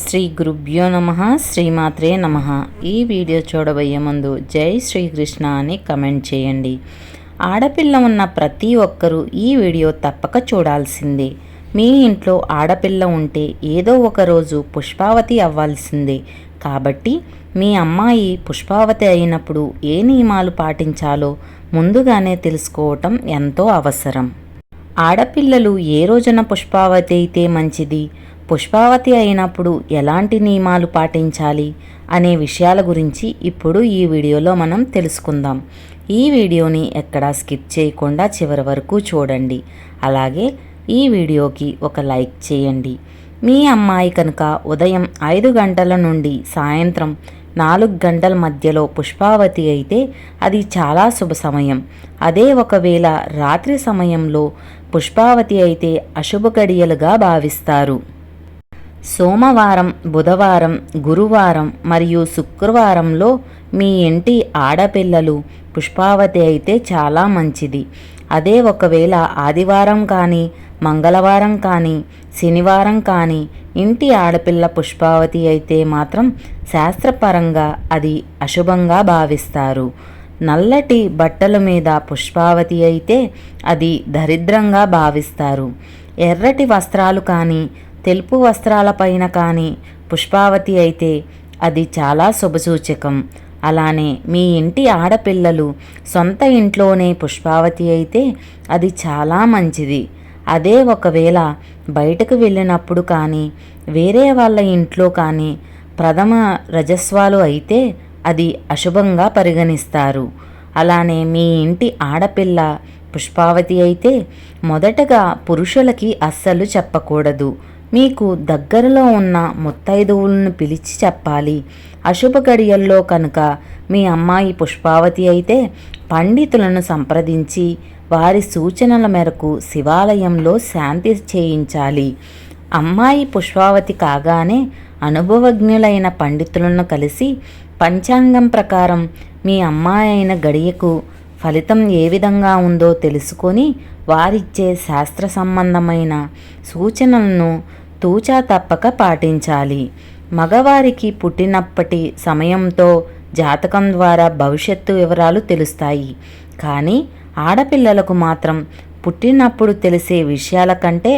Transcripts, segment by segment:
శ్రీ గురుభ్యో నమ శ్రీమాత్రే నమ. ఈ వీడియో చూడబోయే ముందు జై శ్రీకృష్ణ అని కమెంట్ చేయండి. ఆడపిల్ల ఉన్న ప్రతి ఒక్కరూ ఈ వీడియో తప్పక చూడాల్సిందే. మీ ఇంట్లో ఆడపిల్ల ఉంటే ఏదో ఒక రోజు పుష్పావతి అవ్వాల్సిందే. కాబట్టి మీ అమ్మాయి పుష్పావతి అయినప్పుడు ఏ నియమాలు పాటించాలో ముందుగానే తెలుసుకోవటం ఎంతో అవసరం. ఆడపిల్లలు ఏ రోజున పుష్పావతి అయితే మంచిది? పుష్పావతి అయినప్పుడు ఎలాంటి నియమాలు పాటించాలి అనే విషయాల గురించి ఇప్పుడు ఈ వీడియోలో మనం తెలుసుకుందాం. ఈ వీడియోని ఎక్కడా స్కిప్ చేయకుండా చివరి వరకు చూడండి. అలాగే ఈ వీడియోకి ఒక లైక్ చేయండి. మీ అమ్మాయి కనుక ఉదయం ఐదు గంటల నుండి సాయంత్రం నాలుగు గంటల మధ్యలో పుష్పావతి అయితే అది చాలా శుభ సమయం. అదే ఒకవేళ రాత్రి సమయంలో పుష్పావతి అయితే అశుభ గడియలుగా భావిస్తారు. సోమవారం బుధవారం గురువారం మరియు శుక్రవారంలో మీ ఇంటి ఆడపిల్లలు పుష్పావతి అయితే చాలా మంచిది. అదే ఒకవేళ ఆదివారం కానీ మంగళవారం కానీ శనివారం కానీ ఇంటి ఆడపిల్ల పుష్పావతి అయితే మాత్రం శాస్త్రపరంగా అది అశుభంగా భావిస్తారు. నల్లటి బట్టల మీద పుష్పావతి అయితే అది దరిద్రంగా భావిస్తారు. ఎర్రటి వస్త్రాలు కానీ తెలుపు వస్త్రాలపైన కానీ పుష్పావతి అయితే అది చాలా శుభసూచకం. అలానే మీ ఇంటి ఆడపిల్లలు సొంత ఇంట్లోనే పుష్పావతి అయితే అది చాలా మంచిది. అదే ఒకవేళ బయటకు వెళ్ళినప్పుడు కానీ వేరే వాళ్ళ ఇంట్లో కానీ ప్రథమ రజస్వాలు అయితే అది అశుభంగా పరిగణిస్తారు. అలానే మీ ఇంటి ఆడపిల్ల పుష్పావతి అయితే మొదటగా పురుషులకి అస్సలు చెప్పకూడదు. మీకు దగ్గరలో ఉన్న ముత్తైదువులను పిలిచి చెప్పాలి. అశుభ గడియల్లో కనుక మీ అమ్మాయి పుష్పావతి అయితే పండితులను సంప్రదించి వారి సూచనల మేరకు శివాలయంలో శాంతి చేయించాలి. అమ్మాయి పుష్పావతి కాగానే అనుభవజ్ఞులైన పండితులను కలిసి పంచాంగం ప్రకారం మీ అమ్మాయి అయిన గడియకు ఫలితం ఏ విధంగా ఉందో తెలుసుకొని వారిచ్చే శాస్త్ర సంబంధమైన సూచనలను తూచా తప్పక పాటించాలి. మగవారికి పుట్టినప్పటి సమయంతో జాతకం ద్వారా భవిష్యత్తు వివరాలు తెలుస్తాయి. కానీ ఆడపిల్లలకు మాత్రం పుట్టినప్పుడు తెలిసే విషయాల కంటే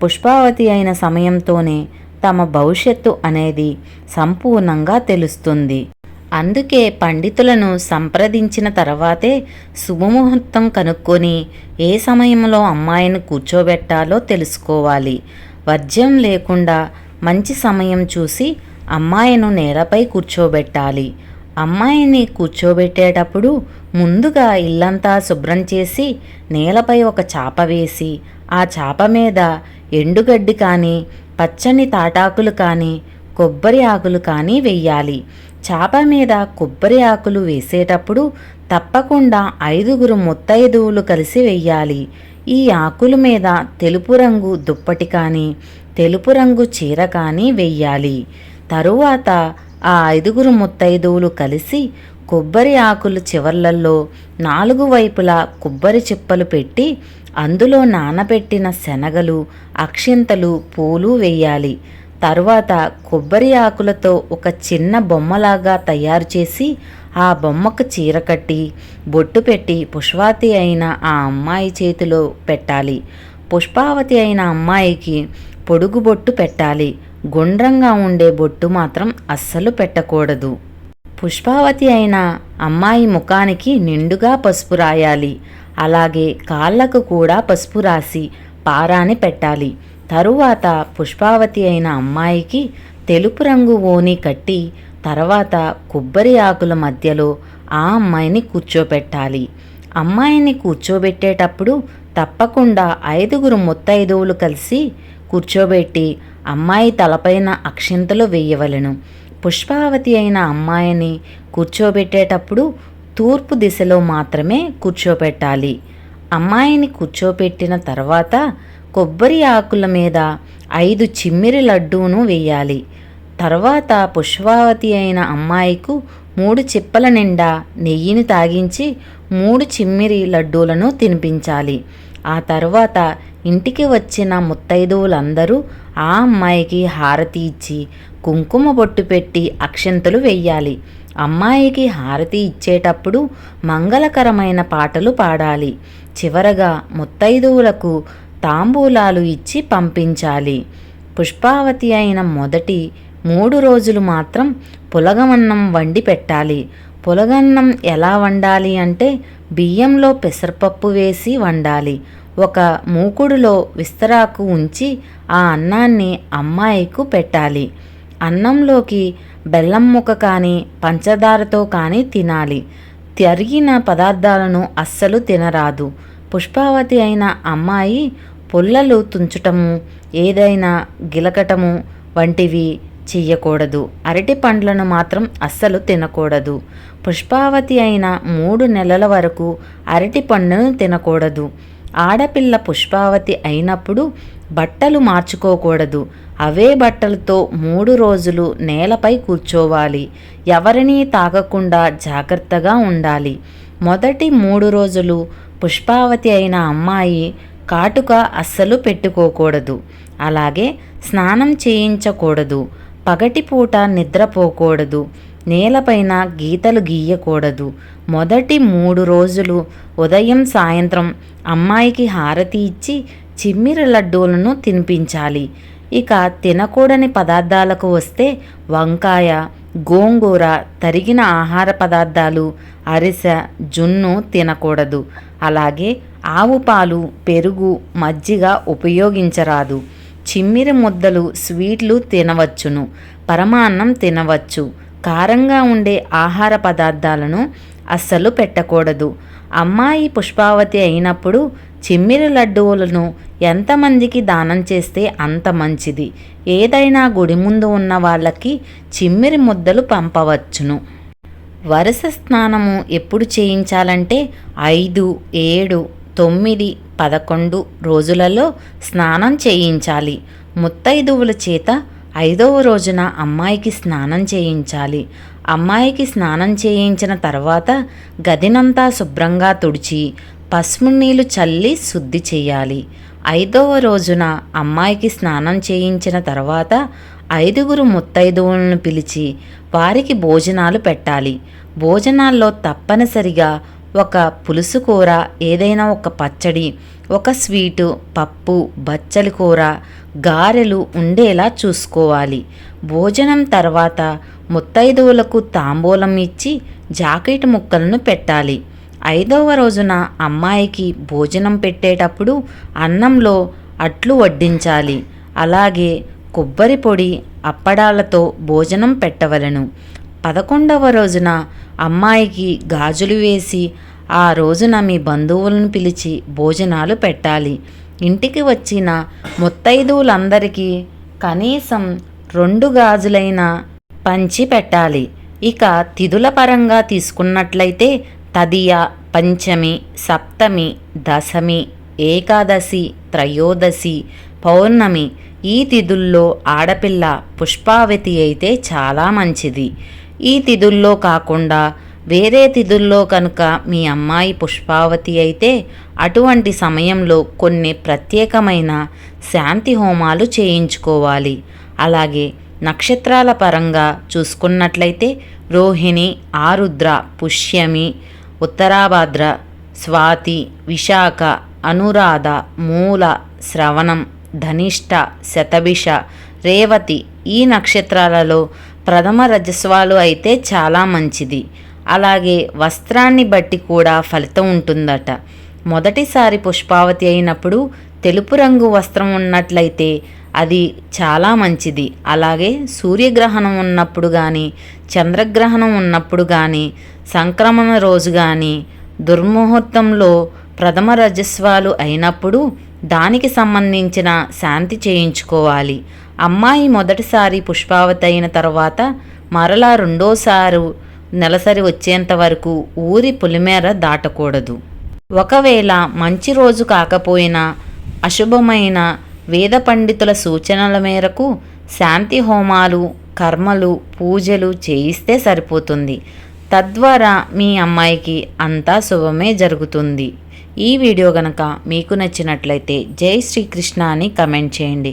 పుష్పావతి అయిన సమయంతోనే తమ భవిష్యత్తు అనేది సంపూర్ణంగా తెలుస్తుంది. అందుకే పండితులను సంప్రదించిన తర్వాతే శుభముహూర్తం కనుక్కొని ఏ సమయంలో అమ్మాయిని కూర్చోబెట్టాలో తెలుసుకోవాలి. వర్జ్యం లేకుండా మంచి సమయం చూసి అమ్మాయిను నేలపై కూర్చోబెట్టాలి. అమ్మాయిని కూర్చోబెట్టేటప్పుడు ముందుగా ఇల్లంతా శుభ్రం చేసి నేలపై ఒక చాప వేసి ఆ చాప మీద ఎండుగడ్డి కానీ పచ్చని తాటాకులు కానీ కొబ్బరి ఆకులు కానీ వెయ్యాలి. చాప మీద కొబ్బరి ఆకులు వేసేటప్పుడు తప్పకుండా ఐదుగురు ముత్తైదువులు కలిసి వెయ్యాలి. ఈ ఆకుల మీద తెలుపు రంగు దుప్పటి కానీ తెలుపు రంగు చీర కానీ వెయ్యాలి. తరువాత ఆ ఐదుగురు ముత్తైదువులు కలిసి కొబ్బరి ఆకులు చివర్లల్లో నాలుగు వైపులా కొబ్బరి చిప్పలు పెట్టి అందులో నానబెట్టిన శనగలు అక్షింతలు పూలు వేయాలి తరువాత కొబ్బరి ఆకులతో ఒక చిన్న బొమ్మలాగా తయారు చేసి ఆ బొమ్మకు చీర కట్టి బొట్టు పెట్టి పుష్పావతి అయిన ఆ అమ్మాయి చేతిలో పెట్టాలి. పుష్పావతి అయిన అమ్మాయికి పొడుగు బొట్టు పెట్టాలి. గుండ్రంగా ఉండే బొట్టు మాత్రం అస్సలు పెట్టకూడదు. పుష్పావతి అయిన అమ్మాయి ముఖానికి నిండుగా పసుపు రాయాలి. అలాగే కాళ్ళకు కూడా పసుపు రాసి పారాని పెట్టాలి. తరువాత పుష్పావతి అయిన అమ్మాయికి తెలుపు రంగు ఓని కట్టి తర్వాత కొబ్బరి ఆకుల మధ్యలో ఆ అమ్మాయిని కూర్చోబెట్టాలి. అమ్మాయిని కూర్చోబెట్టేటప్పుడు తప్పకుండా ఐదుగురు ముత్తైదువులు కలిసి కూర్చోబెట్టి అమ్మాయి తలపైన అక్షింతలు వేయవలను. పుష్పావతి అయిన అమ్మాయిని కూర్చోబెట్టేటప్పుడు తూర్పు దిశలో మాత్రమే కూర్చోబెట్టాలి. అమ్మాయిని కూర్చోబెట్టిన తర్వాత కొబ్బరి ఆకుల మీద ఐదు చిమ్మిరి లడ్డూను వేయాలి. తర్వాత పుష్పావతి అయిన అమ్మాయికు మూడు చిప్పల నిండా నెయ్యిని తాగించి మూడు చిమ్మిరి లడ్డూలను తినిపించాలి. ఆ తర్వాత ఇంటికి వచ్చిన ముత్తైదువులందరూ ఆ అమ్మాయికి హారతి ఇచ్చి కుంకుమ బొట్టు పెట్టి అక్షంతలు వెయ్యాలి. అమ్మాయికి హారతి ఇచ్చేటప్పుడు మంగళకరమైన పాటలు పాడాలి. చివరగా ముత్తైదువులకు తాంబూలాలు ఇచ్చి పంపించాలి. పుష్పావతి అయిన మొదటి మూడు రోజులు మాత్రం పులగమన్నం వండి పెట్టాలి. పులగన్నం ఎలా వండాలి అంటే బియ్యంలో పెసరపప్పు వేసి వండాలి. ఒక మూకుడులో విస్తరాకు ఉంచి ఆ అన్నాన్ని అమ్మాయికు పెట్టాలి. అన్నంలోకి బెల్లం ముక్క కానీ పంచదారతో కానీ తినాలి. తరిగిన పదార్థాలను అస్సలు తినరాదు. పుష్పావతి అయిన అమ్మాయి పుల్లలు తుంచటము ఏదైనా గిలకటము వంటివి చెయ్యకూడదు. అరటి పండ్లను మాత్రం అస్సలు తినకూడదు. పుష్పావతి అయిన మూడు నెలల వరకు అరటి పండును తినకూడదు. ఆడపిల్ల పుష్పావతి అయినప్పుడు బట్టలు మార్చుకోకూడదు. అవే బట్టలతో మూడు రోజులు నేలపై కూర్చోవాలి. ఎవరినీ తాకకుండా జాగ్రత్తగా ఉండాలి. మొదటి మూడు రోజులు పుష్పావతి అయిన అమ్మాయి కాటుక అస్సలు పెట్టుకోకూడదు. అలాగే స్నానం చేయించకూడదు. పగటిపూట నిద్రపోకూడదు. నేలపైన గీతలు గీయకూడదు. మొదటి మూడు రోజులు ఉదయం సాయంత్రం అమ్మాయికి హారతి ఇచ్చి చిమ్మిరి లడ్డూలను తినిపించాలి. ఇక తినకూడని పదార్థాలకు వస్తే వంకాయ గోంగూర తరిగిన ఆహార పదార్థాలు అరిసె జున్ను తినకూడదు. అలాగే ఆవు పాలు పెరుగు మజ్జిగ ఉపయోగించరాదు. చిమ్మిరి ముద్దలు స్వీట్లు తినవచ్చును పరమాన్నం తినవచ్చు. కారంగా ఉండే ఆహార పదార్థాలను అస్సలు పెట్టకూడదు. అమ్మాయి పుష్పావతి అయినప్పుడు చిమ్మిరి లడ్డూలను ఎంతమందికి దానం చేస్తే అంత మంచిది. ఏదైనా గుడి ముందు ఉన్న వాళ్ళకి చిమ్మిరి ముద్దలు పంపవచ్చును. వరుస స్నానము ఎప్పుడు చేయించాలంటే ఐదు ఏడు తొమ్మిది పదకొండు రోజులలో స్నానం చేయించాలి. ముత్తైదువుల చేత ఐదవ రోజున అమ్మాయికి స్నానం చేయించాలి. అమ్మాయికి స్నానం చేయించిన తర్వాత గదినంతా శుభ్రంగా తుడిచి పసుపు నీళ్ళు చల్లి శుద్ధి చేయాలి. ఐదవ రోజున అమ్మాయికి స్నానం చేయించిన తర్వాత ఐదుగురు ముత్తైదువులను పిలిచి వారికి భోజనాలు పెట్టాలి. భోజనాల్లో తప్పనిసరిగా ఒక పులుసు కూర ఏదైనా ఒక పచ్చడి ఒక స్వీటు పప్పు బచ్చలి కూర గారెలు ఉండేలా చూసుకోవాలి. భోజనం తర్వాత ముత్తైదువులకు తాంబూలం ఇచ్చి జాకెట్ ముక్కలను పెట్టాలి. ఐదవ రోజున అమ్మాయికి భోజనం పెట్టేటప్పుడు అన్నంలో అట్లు వడ్డించాలి. అలాగే కొబ్బరి పొడి అప్పడాలతో భోజనం పెట్టవలను. పదకొండవ రోజున అమ్మాయికి గాజులు వేసి ఆ రోజున మీ బంధువులను పిలిచి భోజనాలు పెట్టాలి. ఇంటికి వచ్చిన ముత్తైదువులందరికీ కనీసం రెండు గాజులైన పంచి పెట్టాలి. ఇక తిథుల పరంగా తీసుకున్నట్లయితే తదియ పంచమి సప్తమి దశమి ఏకాదశి త్రయోదశి పౌర్ణమి ఈ తిథుల్లో ఆడపిల్ల పుష్పావతి అయితే చాలా మంచిది. ఈ తిథుల్లో కాకుండా వేరే తిథుల్లో కనుక మీ అమ్మాయి పుష్పావతి అయితే అటువంటి సమయంలో కొన్ని ప్రత్యేకమైన శాంతి హోమాలు చేయించుకోవాలి. అలాగే నక్షత్రాల పరంగా చూసుకున్నట్లయితే రోహిణి ఆరుద్ర పుష్యమి ఉత్తరాభాద్ర స్వాతి విశాఖ అనురాధ మూల శ్రవణం ధనిష్ట శతభిష రేవతి ఈ నక్షత్రాలలో ప్రథమ రజస్వాలు అయితే చాలా మంచిది. అలాగే వస్త్రాన్ని బట్టి కూడా ఫలితం ఉంటుందట. మొదటిసారి పుష్పావతి అయినప్పుడు తెలుపు రంగు వస్త్రం ఉన్నట్లయితే అది చాలా మంచిది. అలాగే సూర్యగ్రహణం ఉన్నప్పుడు కానీ చంద్రగ్రహణం ఉన్నప్పుడు కానీ సంక్రమణ రోజు కానీ దుర్ముహూర్తంలో ప్రథమ రజస్వాలు అయినప్పుడు దానికి సంబంధించిన శాంతి చేయించుకోవాలి. అమ్మాయి మొదటిసారి పుష్పావతి అయిన తర్వాత మరలా రెండోసారి నెలసరి వచ్చేంత వరకు ఊరి పులిమేర దాటకూడదు. ఒకవేళ మంచి రోజు కాకపోయినా అశుభమైన వేద పండితుల సూచనల మేరకు శాంతి హోమాలు కర్మలు పూజలు చేయిస్తే సరిపోతుంది. తద్వారా మీ అమ్మాయికి అంతా శుభమే జరుగుతుంది. ఈ వీడియో గనక మీకు నచ్చినట్లయితే జై శ్రీకృష్ణ అని కమెంట్ చేయండి.